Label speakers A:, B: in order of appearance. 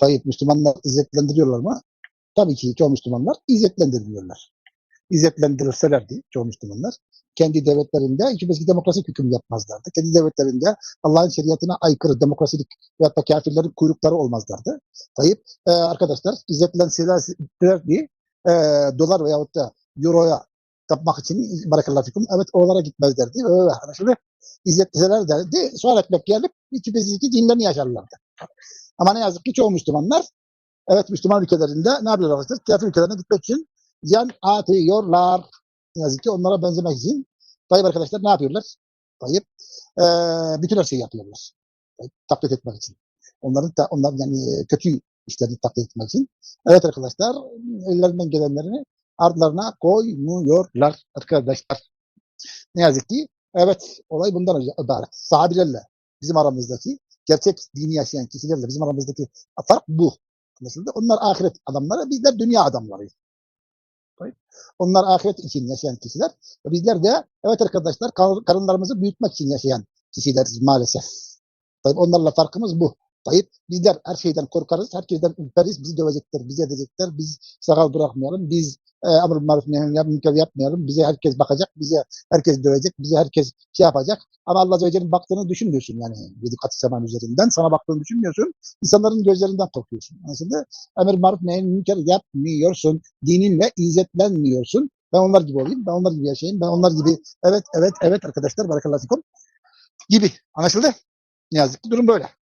A: Tayyip Müslümanlar izzetlendiriyorlar mı? Tabii ki çoğu Müslümanlar izzetlendirmiyorlar. İzzetlendirilselerdi çoğu Müslümanlar kendi devletlerinde hiçbir demokrasi hüküm yapmazlardı. Kendi devletlerinde Allah'ın şeriatına aykırı demokrasilik veyahut da kafirlerin kuyrukları olmazlardı. Tayyip e, arkadaşlar izzetlenselerdi e, dolar veyahut da euroya tapmak için barakallahu fikum evet oralara gitmezlerdi. Öyle anlaşıldı. İzzetliseler derdi. Sual etmek gelip iki iki dinlerini yaşarlardı. Ama ne yazık ki çoğu Müslümanlar evet Müslüman ülkelerinde ne yapıyorlar arkadaşlar? Kafir ülkelerine gitmek için yan atıyorlar. Ne yazık ki onlara benzemek için Tayyip arkadaşlar ne yapıyorlar? Tayyip e, bütün her şeyi yapıyorlar. Tayyip, taklit etmek için. Onların da, onlar yani kötü işlerini taklit etmek için. Evet arkadaşlar ellerinden gelenlerini ardlarına koymuyorlar arkadaşlar. Ne yazık ki evet olay bundan ibaret. Sahabilerle bizim aramızdaki gerçek dini yaşayan kişilerle bizim aramızdaki fark bu. Anlaşıldı? Onlar ahiret adamları, bizler dünya adamlarıyız. Onlar ahiret için yaşayan kişiler. Bizler de evet arkadaşlar karınlarımızı büyütmek için yaşayan kişileriz maalesef. Onlarla farkımız bu. Tayyip bizler her şeyden korkarız, herkesten ürperiz, bizi dövecekler, bizi edecekler, biz sakal bırakmayalım, biz e, amr maruf münker yapmayalım, bize herkes bakacak, bize herkes dövecek, bize herkes şey yapacak. Ama Allah Azze ve Celle'nin baktığını düşünmüyorsun yani yedi katı seman üzerinden, sana baktığını düşünmüyorsun, insanların gözlerinden korkuyorsun. Anlaşıldı? Emir maruf münker yapmıyorsun, dininle izzetlenmiyorsun. Ben onlar gibi olayım, ben onlar gibi yaşayayım, ben onlar gibi evet, evet, evet arkadaşlar, barakallahu fikum gibi. Anlaşıldı? Ne yazık ki durum böyle.